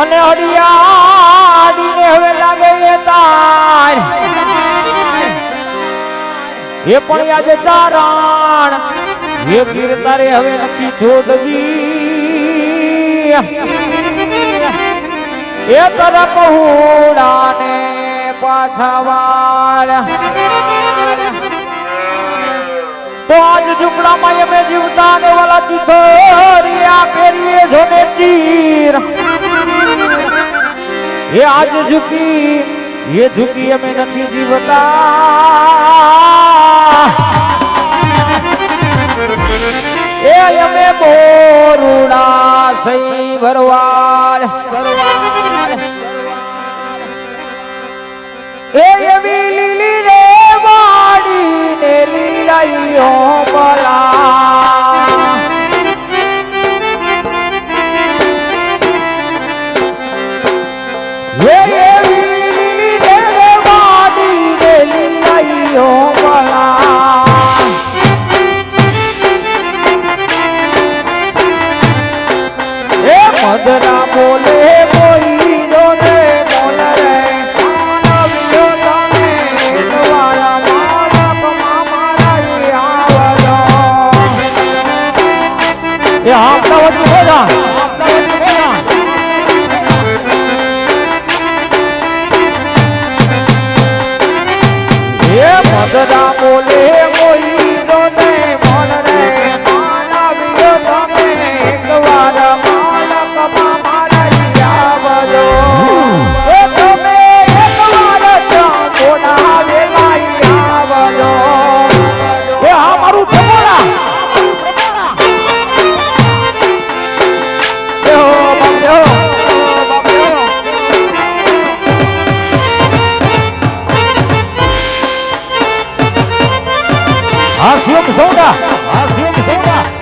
અને હરિયાળીને હવે લાગે એ તાર. એ પણ યાદ ચારણ. એ ગીર તારે હવે નથી જોડવી. એ તરફ હુડાને પાછા વાર તો આજ ઝૂંપડામાં અમે જીવતા ને વાલા ચિથોરિયા પેરીએ જોને ચીર. એ આજ ઝૂકી, એ ઝૂકી અમે નથી જીવતા. એ અમે બોરુડા સહી ભરવાડ. એ એવી લીલી રે વાડી ને હો પર. 那我就坐这 હાસ્યમ સૌદા હાસ્યમ સૌદા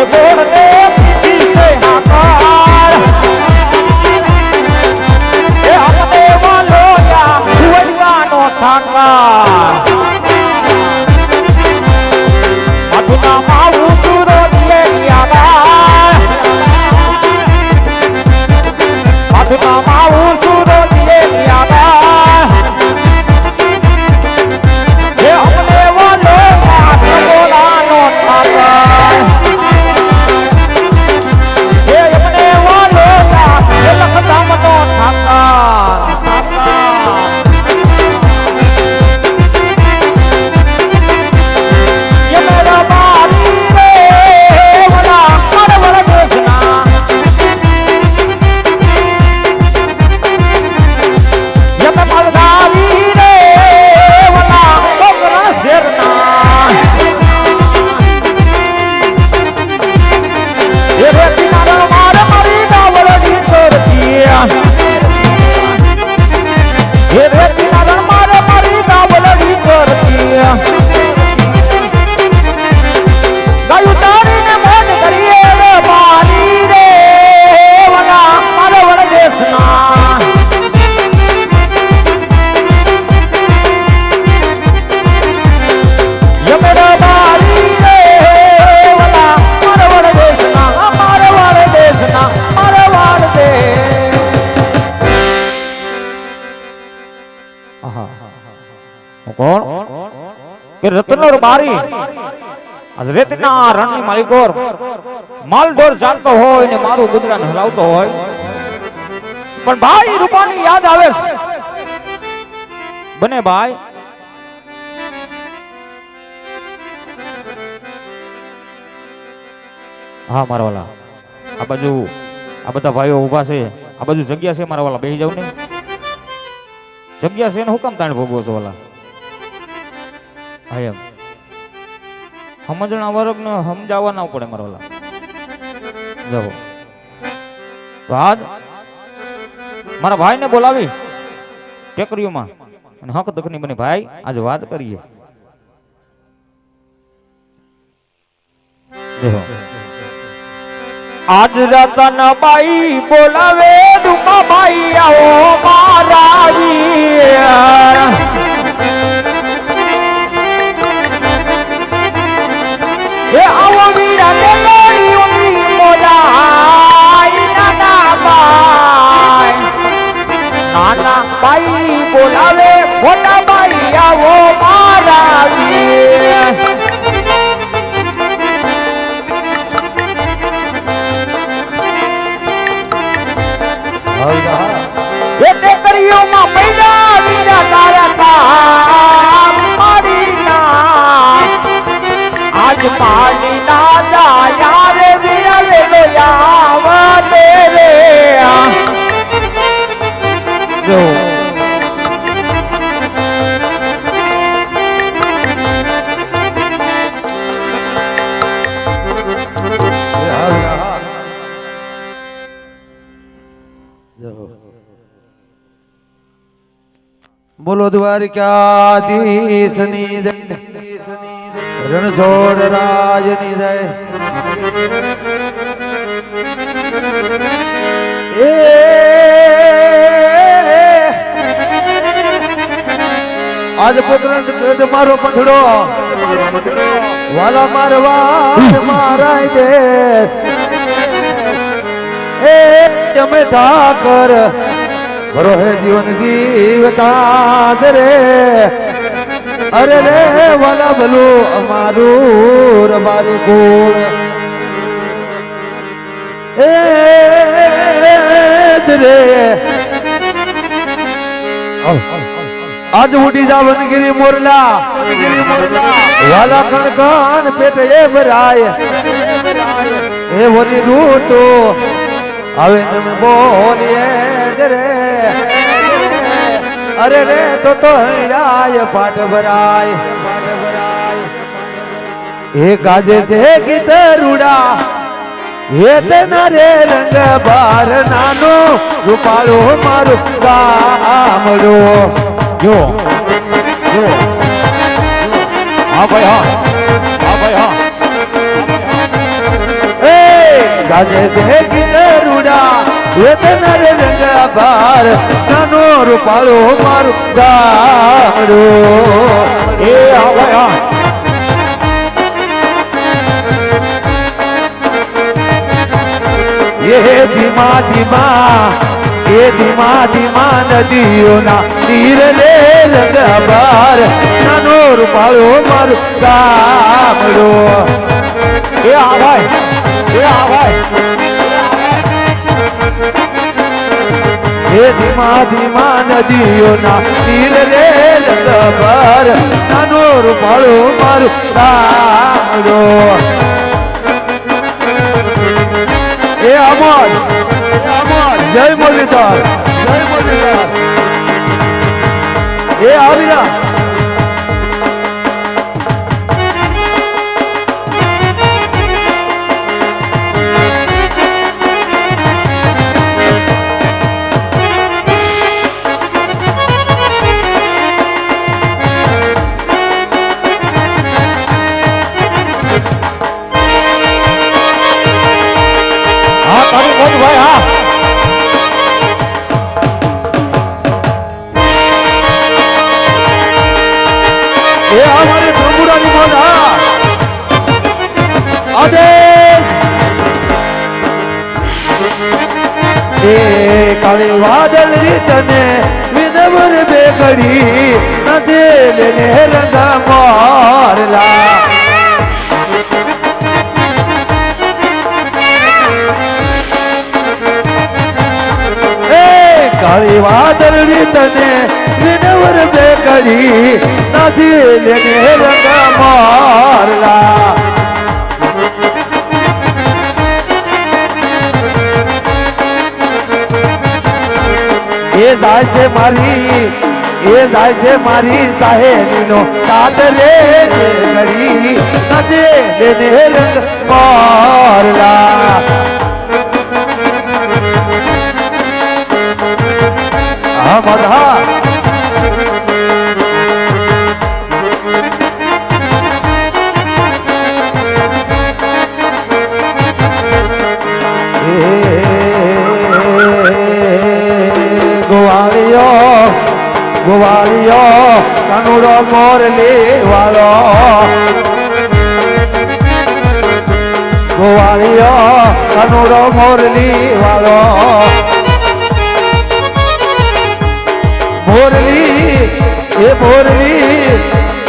Yeah, yeah, yeah. કે રત્નોર બારી રેતના રણની માલિકોર માલઢોર ચાલતો હોય ને મારું ગુજરાન હલાવતો હોય. પણ ભાઈ રૂપાની યાદ આવે બને ભાઈ. હા, મારા વાલા. આ બાજુ આ બધા ભાઈઓ ઊભા છે. આ બાજુ જગ્યા છે, મારા વાલા. બેસી જાવ ને. જગ્યા છે ને, હું કામ તાણ ભોગવો છો, વાલા? હા, એમ. સમજણા વર્ગને સમજાવવા ના પડે મારા મારા ભાઈને બોલાવી ટેકરીઓમાં. અને હક દખની બની ભાઈ, આજે વાત કરીએ. આજ રતન બાઈ બોલાવે ડુમા ભાઈ આવો મારા જો બોલો દ્વારિકાધીશની જય. રણછોડ રાજની જય. એ આજ પોકરણ કડ મારો પથડો વાલા મારવા મારાય દેશ. એ તમે ઠાકર ભરો હે જીવન જીવતા રે. અરે રે વાલા ભલો અમારું રબારી કુળ. એ રે. આજ ઉડી જા વનગીરી મોરલા. વાલા ખણ કણ પેટ એ ભરાય એ વરી રૂતો. હવે તમે બોલીએ રે. અરે રે તો તો હૈરાય પાઠ ભરાય. એ ગાજે છે ગીત રૂડા. હે તેના રે રંગ બાર નાનો. રૂપાળો મારું ગામડો. જો જો હા ભાઈ હા હા ભાઈ હા ગાજે છે ગીતરુડા વેદના રે રંગ ભાર નાનો રૂપાળો મારું ગામડું એ હા ભાઈ હા એ ધીમા ધીમા એ ધીમા ધીમા નદીઓના નીર રે રંગ ભાર નાનો રૂપાળો મારું ગામડું. એ આ ભાઈ, એ આ ભાઈ. એ ધીમા ધીમા નદીઓના નીર રે લગભર નાનો રૂપાળો મારું ગામડો. એ અમર જય મોરલીધર. જય મોરલીધર. એ આવીરા. કાળી વાદળ રીતને વિનવર બે ઘડી નજે લેને રંગા મોરલા કાળી વાદળ રીતને વિનવર બે ઘડી નજે લેને રંગા મોરલા જાય છે મારી, એ જાય છે મારી સાહેબનો સાત રે કરી લેને રંગ મારલા. હા મધા ગોવાળિયો કનુડો મોરલી વાળો ગોવાળિયો કનુડો મોરલી વાળો મોરલી, એ મોરલી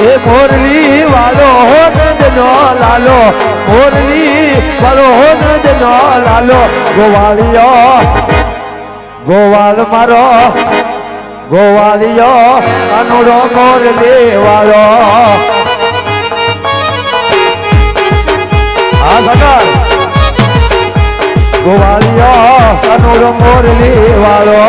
એ મોરલી વાળો હો નંદનો લાલો. મોરલી વાળો હો નંદનો લાલો. ગોવાળિયો ગોવાલ મારો ગોવાળિયો અનુરો મોરલી વાળો આ સગર ગોવાળિયો અનુરો મોરલી વાળો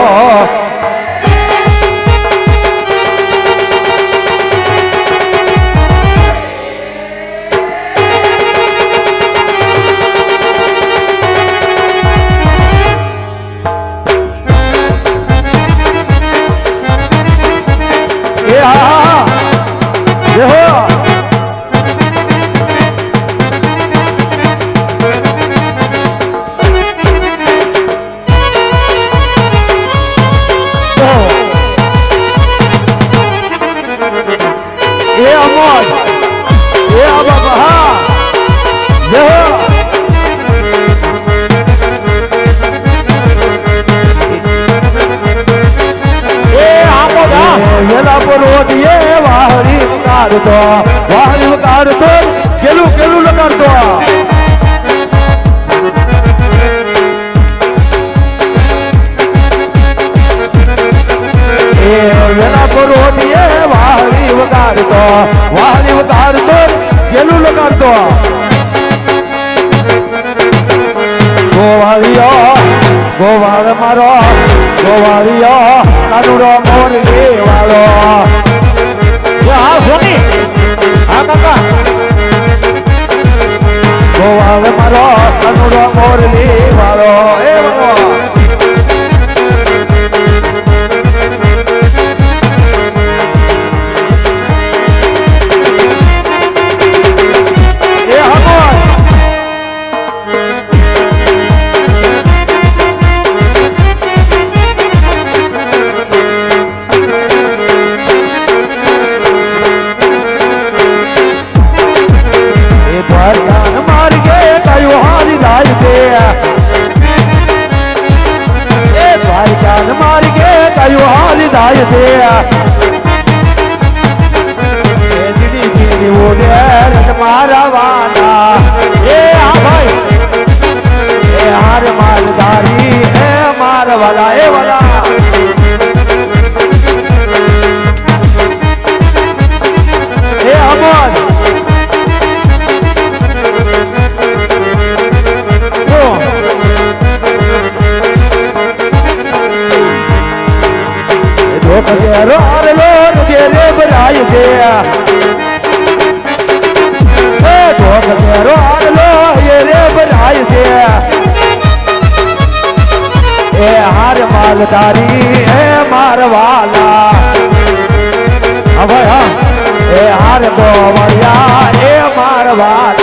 કાઢતો વાહરી કાઢતો કેલું કેલું લગાડતો વેલા પર ઓટીએ વાહરી વગાડતો વાહરી વગાડતો કેલું લગાડતો ગોવાળિયો, ગોવાળ મારો, ગોવાળિયો, કાનુડો મોરલી વાળો એ હા સોની? હા કાકા. ગોવાળ મારો કાનુડો મોરલી વાળો. એ વાળો હાર માલધારી એ માર વાલા એ વાલા. માલધારી એ મારવાલા. હવે હા. એ હાર ગોવળિયા એ મારવાલા.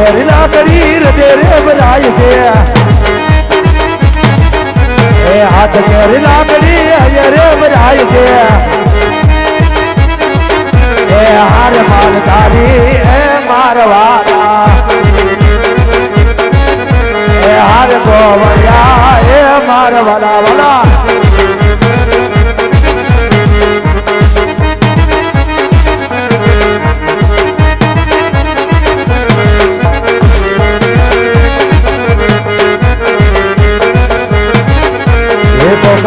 હાથ મેરી લાકડી હૃદય રે બરાય છે એ હાથ મેરી લાકડી હૃદય રે બરાય છે એ હાર માલધારી એ મારવાલા એ હાર ગોવળિયા એ મારવાલા વાલા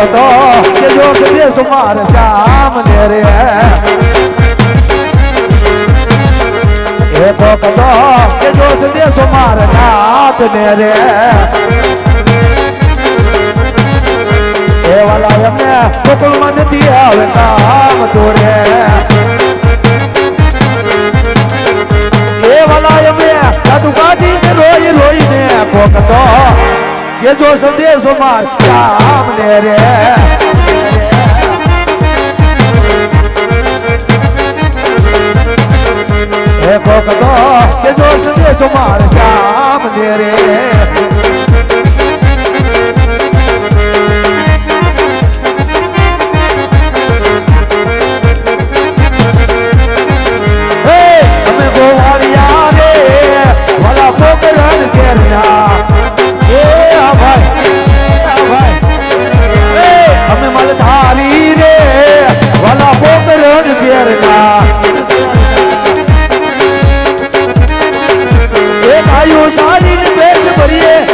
ભગતો કે જો કદે સુમાર શ્યામ ને રે. એ ભગતો કે જો કદે સુમાર નાથ ને રે. એ વાલા એમને ગોકુળમાં નથી આવે કામ તો રે. એ વાલા એમને સાધુ ગાડી રોઈ રોઈ ને ભગતો કે જો સંદેશો માર કામ ને રે. એ ભગતો કે જો સંદેશો માર કામ ને રે.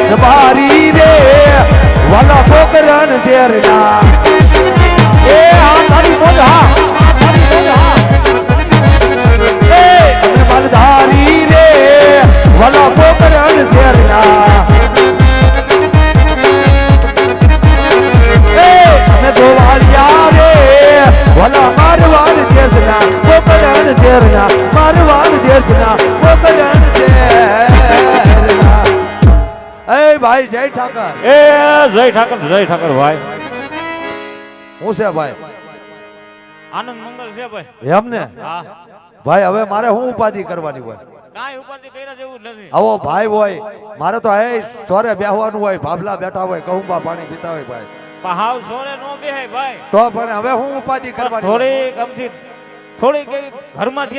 જબારી રે. વાલા પોકરણ શેરના એ આ તારી મોજ ઠાકર. એ જય ઠાકર જય ઠાકર ભાઈ. હું છે ભાઈ? આનંદ મંગલ છે ભાઈ. એમ ને? ભાઈ હવે મારે શું ઉપાધિ કરવાની હોય? કાંઈ ઉપાધિ કર્યા જેવું નથી. આવો ભાઈ હોય મારે તો એ ચોરે બેહવાનું હોય ભાભલા બેઠા હોય કહુંબા પાણી પીતા હોય ભાઈ. પણ સોરે નો બેહાય ભાઈ. તો પણ હવે હું ઉપાધિ કરવાની હોય? થોડીક અમથી ઘરમાં ધ્યાન